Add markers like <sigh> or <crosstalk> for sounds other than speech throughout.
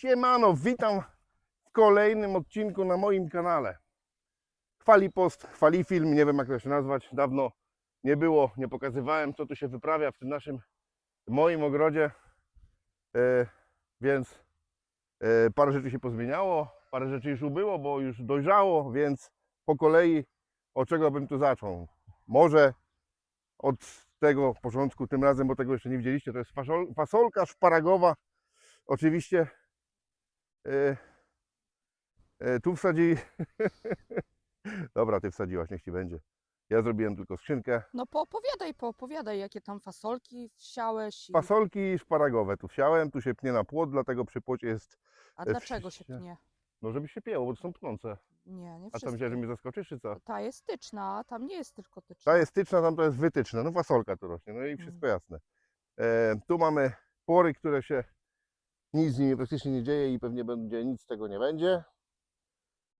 Siemano, witam w kolejnym odcinku na moim kanale. Chwali post, chwali film, nie wiem jak to się nazwać. Dawno nie było, nie pokazywałem co tu się wyprawia w tym naszym, moim ogrodzie. E, więc e, parę rzeczy się pozmieniało, parę rzeczy już ubyło, bo już dojrzało, więc po kolei od czego bym tu zaczął? Może od tego początku tym razem, bo tego jeszcze nie widzieliście, to jest fasol, fasolka szparagowa. Oczywiście e, e, tu wsadzi. <laughs> Dobra, ty wsadziłaś, niech ci będzie. Ja zrobiłem tylko skrzynkę. No poopowiadaj, poopowiadaj, jakie tam fasolki wsiałeś i... Fasolki szparagowe tu wsiałem, tu się pnie na płot, dlatego przy płocie jest, A e, dlaczego się pnie? no żeby się pięło, bo to są pnące. Nie, nie A tam wszystkie. myślałeś, że mnie zaskoczysz, czy co? Ta jest styczna, a tam nie jest tylko tyczna. Ta jest styczna, tam to jest wytyczne. No fasolka tu rośnie, no i wszystko Mm. jasne. E, tu mamy pory, które się nic z nimi praktycznie nie dzieje i pewnie będzie nic z tego nie będzie.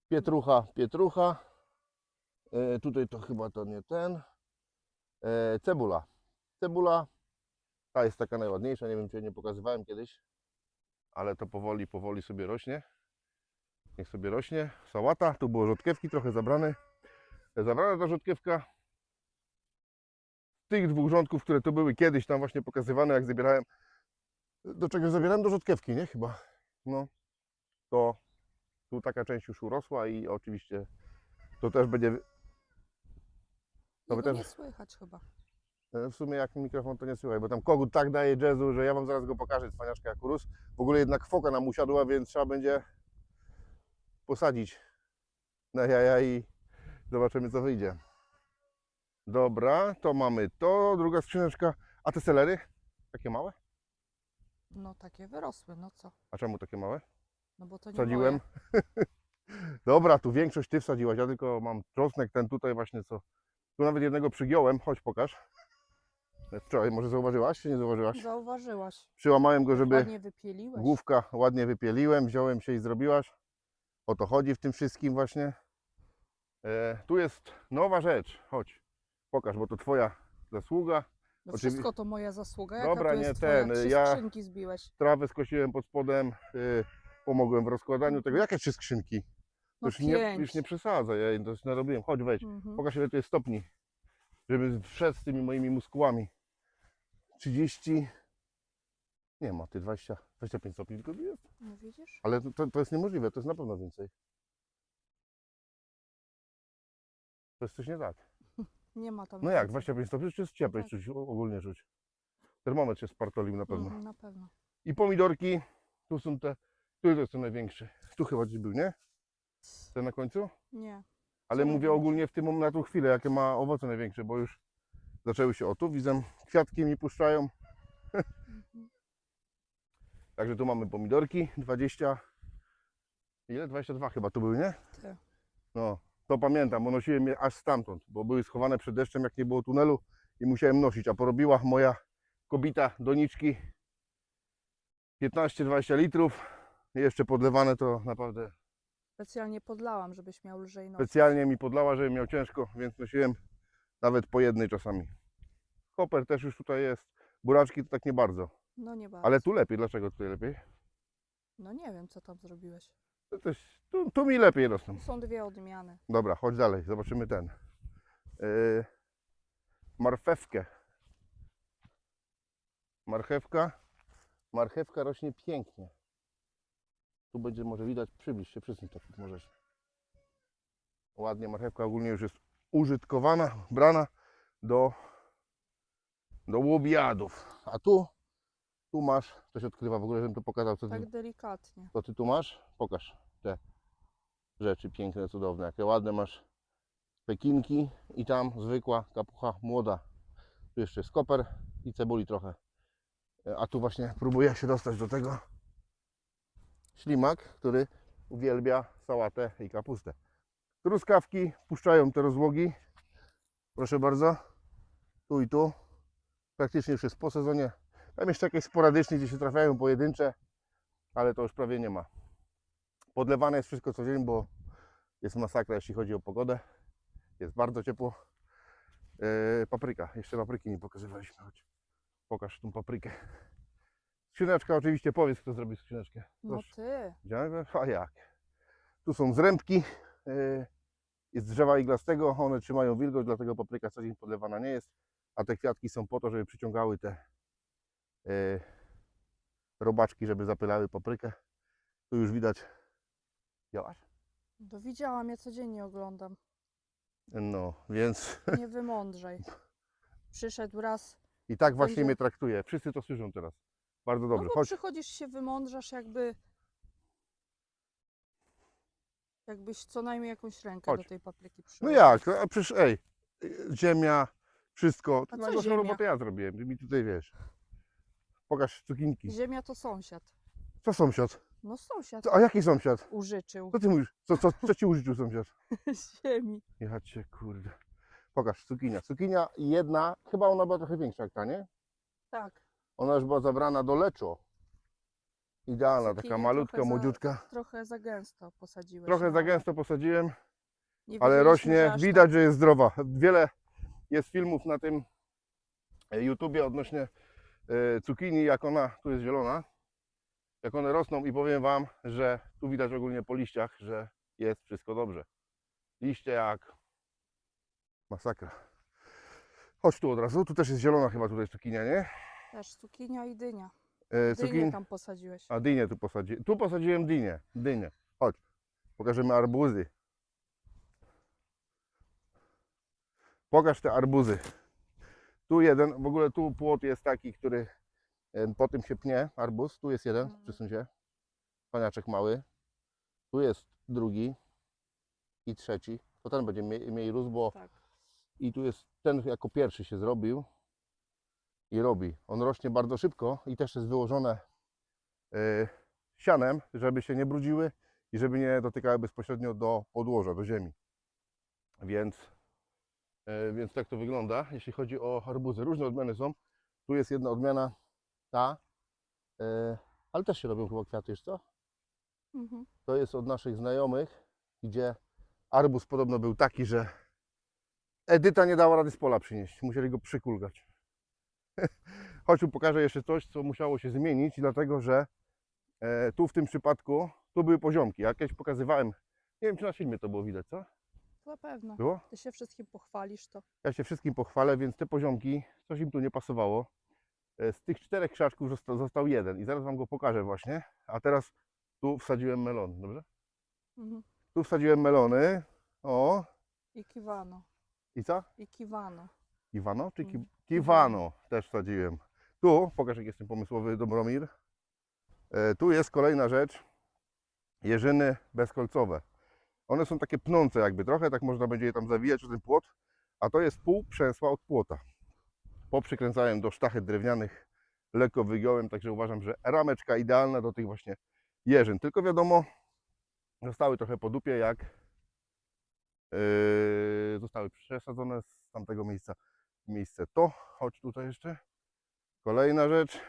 Pietrucha, pietrucha. E, tutaj to chyba to nie ten. E, cebula. Cebula. Ta jest taka najładniejsza, nie wiem czy nie pokazywałem kiedyś, ale to powoli, powoli sobie rośnie. Niech sobie rośnie. Sałata, tu było rzodkiewki trochę zabrane. Zabrana ta rzodkiewka, tych dwóch rządków, które tu były kiedyś tam właśnie pokazywane, jak zabierałem, do czego zabierałem? Do rzodkiewki, nie? Chyba. No, to tu taka część już urosła i oczywiście to też będzie, to by też- nie słychać chyba. e, w sumie jak mikrofon to nie słychać, bo tam kogut tak daje jazzu, że ja wam zaraz go pokażę, cwaniaczka jak urósł. W ogóle jednak foka nam usiadła, więc trzeba będzie posadzić na jaja i zobaczymy co wyjdzie. Dobra, to mamy to, druga skrzyneczka. A te selery? Takie małe? No takie wyrosły, no co? A czemu takie małe? No bo to nie Wsadziłem. moje. <laughs> Dobra, tu większość ty wsadziłaś, ja tylko mam czosnek ten tutaj właśnie co. Tu nawet jednego przygiąłem, chodź pokaż. Wczoraj może zauważyłaś, czy nie zauważyłaś? Zauważyłaś. Przyłamałem go, żeby Ładnie wypieliłeś. główka ładnie wypieliłem, wziąłem się i zrobiłaś. O to chodzi w tym wszystkim właśnie. E, tu jest nowa rzecz, chodź, pokaż, bo to twoja zasługa. No oczywi- wszystko to moja zasługa. Jaka Dobra, to nie jest twoja? ten, Trzy ja- skrzynki zbiłeś. Trawę skosiłem pod spodem, y, pomogłem w rozkładaniu tego. Jakie trzy skrzynki? No już, nie, pięć. już nie przesadzaj, ja jej to już narobiłem. Chodź, wejdź. Mhm. Pokaż ile to jest stopni, żeby wszedł z tymi moimi muskułami. 30, nie ma, ty 20, 25 stopni tylko jest. No widzisz? Ale to, to jest niemożliwe, to jest na pewno więcej. To jest coś nie tak. Nie ma tam No jak, więcej. 25 stopni, czy jest cieplej, Tak. czuć, o- ogólnie czuć. Termometr się spartolił na pewno. Mhm, na pewno. I pomidorki, tu są te, tu to jest ten największy. Tu chyba gdzieś był, nie? Ten na końcu? Nie. Ale Co mówię ogólnie w tym mom- na tą chwilę, jakie ma owoce największe, bo już zaczęły się o tu, widzę, kwiatki mi puszczają. Mhm. <laughs> Także tu mamy pomidorki, 20, ile? 22 chyba tu były, nie? Ty. No, to pamiętam, bo nosiłem je aż stamtąd, bo były schowane przed deszczem, jak nie było tunelu i musiałem nosić, a porobiła moja kobita doniczki 15-20 litrów. Jeszcze podlewane to naprawdę Specjalnie podlałam, żebyś miał lżej noc. specjalnie mi podlała, żebym miał ciężko, więc nosiłem nawet po jednej czasami. Koper też już tutaj jest, buraczki to tak nie bardzo, No nie bardzo. ale tu lepiej. Dlaczego tutaj lepiej? No nie wiem, co tam zrobiłeś. To też, tu, tu mi lepiej rosną. Są dwie odmiany. Dobra, chodź dalej, zobaczymy ten. Yy, marchewkę. Marchewka. Marchewka rośnie pięknie. Tu będzie może widać, przybliż się, przysuń tak możesz. Ładnie, marchewka ogólnie już jest użytkowana, brana do, do łobiadów. A tu, tu masz, to się odkrywa w ogóle, żebym to pokazał, co ty, Tak delikatnie. co ty tu masz? Pokaż te rzeczy piękne, cudowne. Jakie ładne masz pekinki i tam zwykła kapucha młoda. Tu jeszcze jest koper i cebuli trochę. E, A tu właśnie próbuję się dostać do tego ślimak, który uwielbia sałatę i kapustę. Truskawki puszczają te rozłogi. Proszę bardzo. Tu i tu. Praktycznie już jest po sezonie. Tam jeszcze jakieś sporadycznie gdzie się trafiają pojedyncze, ale to już prawie nie ma. Podlewane jest wszystko co dzień, bo jest masakra, jeśli chodzi o pogodę. Jest bardzo ciepło. Yy, papryka. Jeszcze papryki nie pokazywaliśmy. Chodź. Pokaż tą paprykę. Skrzyneczka oczywiście, powiedz kto zrobił skrzyneczkę. No Proszę. ty. Widziałem? A jak? Tu są zrębki. yy, Jest drzewa iglastego, one trzymają wilgoć, dlatego papryka co dzień podlewana nie jest. A te kwiatki są po to, żeby przyciągały te robaczki, żeby zapylały paprykę. Tu już widać. Działaś? To widziałam, ja codziennie oglądam. No, więc <laughs> Nie wymądrzej. Przyszedł raz. i tak właśnie Będzie- mnie traktuje. Wszyscy to słyszą teraz. Bardzo dobrze. no bo Chodź. przychodzisz się wymądrzasz jakby... Jakbyś co najmniej jakąś rękę Chodź. do tej papryki No przyłożył. jak? A przecież ej, ziemia, wszystko. co Najgorszą ziemia? robotę ja zrobiłem. Ty mi tutaj wiesz. Pokaż cukinki. Ziemia to sąsiad. Co sąsiad? No sąsiad Co, a jaki sąsiad? użyczył Co ty mówisz? Co, co, co ci użyczył sąsiad? <laughs> ziemi. Ja cię kurde. Pokaż, cukinia. Cukinia jedna, chyba ona była trochę większa jak ta, nie? Tak. Ona już była zabrana do leczo. Idealna, taka Cukinię malutka, trochę za- młodziutka. Trochę za gęsto posadziłeś. Trochę no, za gęsto posadziłem, nie ale rośnie, że aż tak. widać, że jest zdrowa. Wiele jest filmów na tym e, YouTubie odnośnie cukinii, jak ona, tu jest zielona, jak one rosną i powiem Wam, że tu widać ogólnie po liściach, że jest wszystko dobrze. Liście jak masakra. Chodź tu od razu, tu też jest zielona chyba tutaj cukinia, nie? Też cukinia i dynia. E, Dynię cukin... tam posadziłeś. A dynię tu posadziłem. Tu posadziłem dynię. Dynię. Chodź. Pokażemy arbuzy. Pokaż te arbuzy. Tu jeden, w ogóle tu płot jest taki, który e, po tym się pnie, arbuz. Tu jest jeden, Mhm. przesuń się. Paniaczek mały. Tu jest drugi i trzeci. To ten będzie mniej, mniej rósł, bo Tak. i tu jest ten jako pierwszy się zrobił i robi. On rośnie bardzo szybko i też jest wyłożone e, sianem, żeby się nie brudziły i żeby nie dotykały bezpośrednio do podłoża, do ziemi. Więc, więc tak to wygląda, jeśli chodzi o arbuzy. Różne odmiany są. Tu jest jedna odmiana, ta, e, ale też się robią chyba kwiaty, już co? Mhm. To jest od naszych znajomych, gdzie arbuz podobno był taki, że Edyta nie dała rady z pola przynieść. Musieli go przykulgać. <laughs> Tu pokażę jeszcze coś, co musiało się zmienić, dlatego że e, tu w tym przypadku, tu były poziomki. Ja kiedyś pokazywałem, nie wiem czy na filmie to było widać, co? Zapewne. Było? Ty się wszystkim pochwalisz to. Ja się wszystkim pochwalę, więc te poziomki, coś im tu nie pasowało. E, Z tych czterech krzaczków został, został jeden i zaraz Wam go pokażę właśnie. A teraz tu wsadziłem melon, dobrze? Mhm. Tu wsadziłem melony. O, I kiwano. i co? I kiwano. Iwano czy ki Mm, Kiwano też wsadziłem. Tu, pokaż jak jestem pomysłowy, Dobromir. E, tu jest kolejna rzecz. Jeżyny bezkolcowe. One są takie pnące jakby trochę, tak można będzie je tam zawijać o ten płot. A to jest pół przęsła od płota. Poprzykręcałem do sztachet drewnianych, lekko wygiąłem, także uważam, że rameczka idealna do tych właśnie jeżyn. Tylko wiadomo, zostały trochę po dupie, jak yy, zostały przesadzone z tamtego miejsca miejsce to. Chodź tutaj jeszcze. Kolejna rzecz.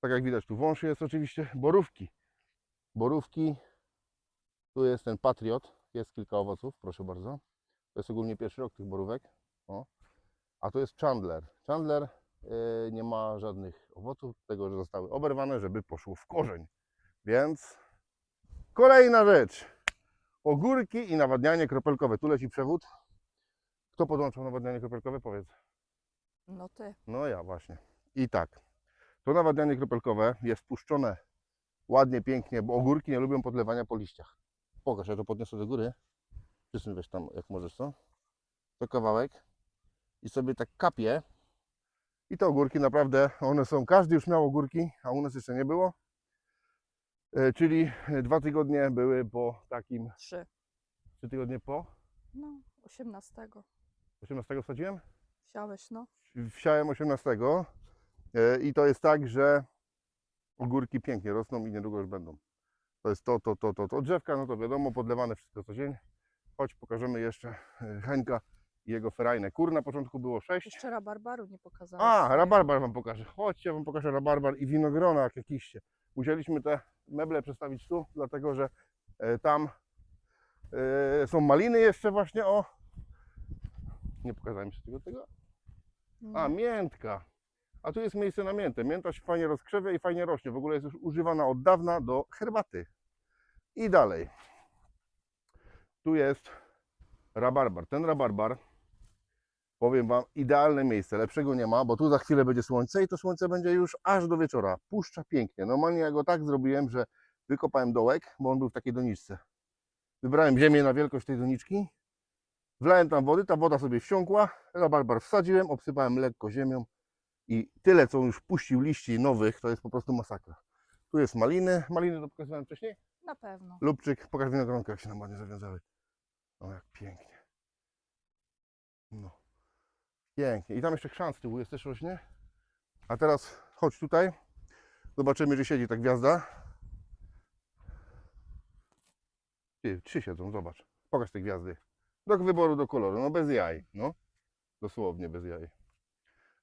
Tak jak widać, tu wąż jest oczywiście. Borówki. Borówki. Tu jest ten Patriot. Jest kilka owoców, proszę bardzo. To jest ogólnie pierwszy rok tych borówek. O. A to jest Chandler. Chandler yy, nie ma żadnych owoców, tego, że zostały oberwane, żeby poszło w korzeń. Więc kolejna rzecz. Ogórki i nawadnianie kropelkowe. Tu leci przewód. Kto podłączał nawadnianie kropelkowe? Powiedz. No ty. No ja właśnie. I tak. To nawadnianie kropelkowe jest puszczone ładnie, pięknie, bo ogórki nie lubią podlewania po liściach. Pokaż, ja to podniosę do góry. Przysuń weź tam, jak możesz, co? To kawałek. I sobie tak kapie. I te ogórki naprawdę, one są, każdy już miał ogórki, a u nas jeszcze nie było. E, czyli dwa tygodnie były po takim, Trzy. trzy tygodnie po. No, 18. 18 wsadziłem? Wsiałeś, no. wsiałem 18 e, i to jest tak, że ogórki pięknie rosną i niedługo już będą. To jest to, to, to, to, to. Drzewka, no to wiadomo, podlewane wszystko co dzień. Chodź, pokażemy jeszcze e, Henka i jego ferajne. Kur na początku było 6. Jeszcze rabarbaru nie pokazałeś. A, rabarbar Wam pokażę. Chodźcie, ja Wam pokażę rabarbar i winogrona, jak jakiście. Musieliśmy te meble przestawić tu, dlatego że e, tam e, są maliny jeszcze właśnie, o. Nie pokazałem się tego, tego. A, No. miętka. A tu jest miejsce na miętę. Mięta się fajnie rozkrzewia i fajnie rośnie. W ogóle jest już używana od dawna do herbaty. I dalej. Tu jest rabarbar. Ten rabarbar, powiem Wam, idealne miejsce. Lepszego nie ma, bo tu za chwilę będzie słońce i to słońce będzie już aż do wieczora. Puszcza pięknie. Normalnie ja go tak zrobiłem, że wykopałem dołek, bo on był w takiej doniczce. Wybrałem ziemię na wielkość tej doniczki. Wlałem tam wody, ta woda sobie wsiąkła. Rabarbar wsadziłem, obsypałem lekko ziemią. I tyle, co on już puścił liści nowych, to jest po prostu masakra. Tu jest maliny. Maliny to pokazywałem wcześniej. Na pewno. Lubczyk, pokaż winogronkę, jak się nam ładnie zawiązały. O, jak pięknie. No. Pięknie. I tam jeszcze chrzan z tyłu jest też rośnie. A teraz chodź tutaj. Zobaczymy, czy siedzi ta gwiazda. Ty, trzy siedzą, zobacz. Pokaż te gwiazdy. Do wyboru do koloru. No bez jaj. No. Dosłownie bez jaj.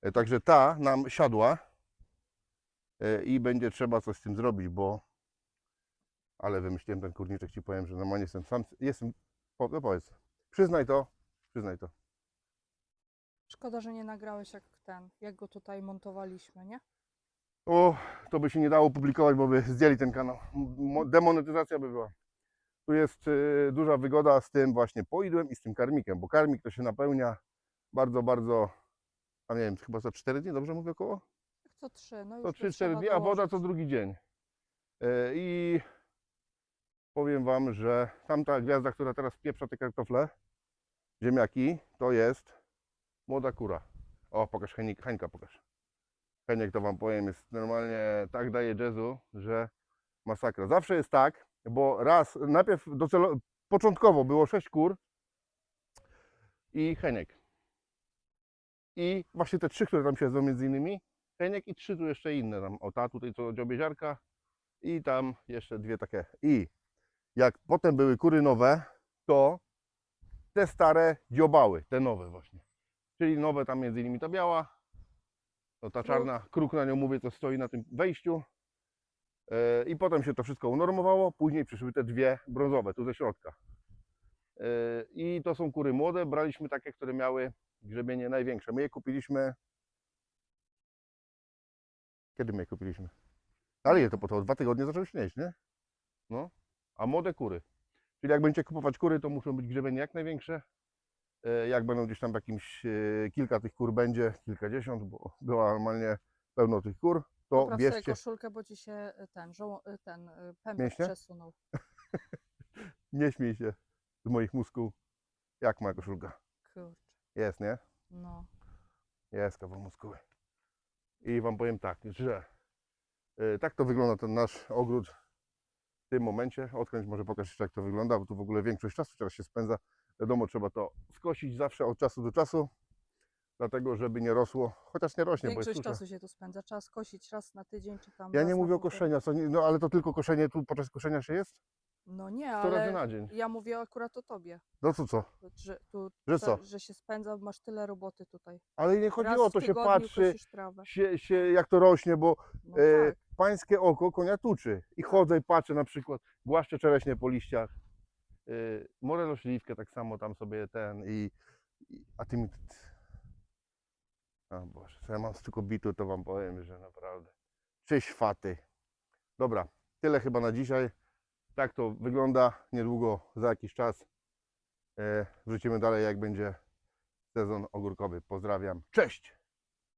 E, Także ta nam siadła. E, I będzie trzeba coś z tym zrobić, bo ale wymyśliłem ten kurniczek, ci powiem, że normalnie jestem sam, jestem, no powiedz, przyznaj to, przyznaj to. Szkoda, że nie nagrałeś jak ten, jak go tutaj montowaliśmy, nie? O, to by się nie dało publikować, bo by zdjęli ten kanał. Mo- Demonetyzacja by była. Tu jest y, duża wygoda z tym właśnie poidłem i z tym karmikiem, bo karmik to się napełnia bardzo, bardzo, a nie wiem, chyba za 4 dni, dobrze mówię około? Co trzy, no już To go 3-4 trzeba dni, a woda co drugi dzień. E, I powiem Wam, że tamta gwiazda, która teraz pieprza te kartofle, ziemniaki, to jest młoda kura. O, pokaż Henik, Henka, pokaż. Heniek to Wam powiem, jest normalnie tak daje jazzu, że masakra. Zawsze jest tak, bo raz, najpierw początkowo było 6 kur i Heniek. I właśnie te trzy, które tam siedzą między innymi, Heniek i trzy tu jeszcze inne tam. O ta tutaj co dziobie ziarka i tam jeszcze dwie takie. I jak potem były kury nowe, to te stare dziobały, te nowe właśnie. Czyli nowe tam między innymi ta biała, to ta Kruk. czarna, kruk na nią mówię, co stoi na tym wejściu. E, I potem się to wszystko unormowało, później przyszły te dwie brązowe, tu ze środka. E, I to są kury młode, braliśmy takie, które miały grzebienie największe. My je kupiliśmy kiedy my je kupiliśmy? Ale je to po to dwa tygodnie zaczęły śnieść, nie? No. A młode kury. Czyli jak będziecie kupować kury, to muszą być grzebienie jak największe. E, Jak będą gdzieś tam w jakimś, e, kilka tych kur będzie, kilkadziesiąt, bo była normalnie pełno tych kur, to Popraw sobie bierzcie, koszulkę, bo ci się y, ten, ten pępek przesunął. <laughs> nie śmiej się z moich muskuł. Jak moja koszulka? Kurczę, Jest, nie? no. Jest kawał muskuły. I Wam powiem tak, że y, tak to wygląda ten nasz ogród w tym momencie. Odkręć może pokaż jeszcze jak to wygląda, bo tu w ogóle większość czasu teraz się spędza. Wiadomo, trzeba to skosić zawsze od czasu do czasu, dlatego żeby nie rosło, chociaż nie rośnie, bo jest Większość czasu się tu spędza. Trzeba skosić raz na tydzień, czy tam Ja nie mówię o koszeniu, no ale to tylko koszenie, tu podczas koszenia się jest? No nie, 100 razy ale na dzień. ja mówię akurat o tobie. No to co? Że, tu, Że co? że się spędza, masz tyle roboty tutaj. Ale nie chodzi Raz o w to, się tygodniu patrzy, kosisz trawę. się, się, jak to rośnie, bo No e, tak. pańskie oko konia tuczy. I chodzę i patrzę na przykład, głaszczę czereśnie po liściach, yy, morelośliwkę tak samo tam sobie ten i, i a ty mi... O Boże, co ja mam z tylko bitu, to wam powiem, że naprawdę. Cześć faty. Dobra, tyle chyba na dzisiaj. Tak to wygląda. Niedługo, za jakiś czas e, wrócimy dalej, jak będzie sezon ogórkowy. Pozdrawiam. Cześć!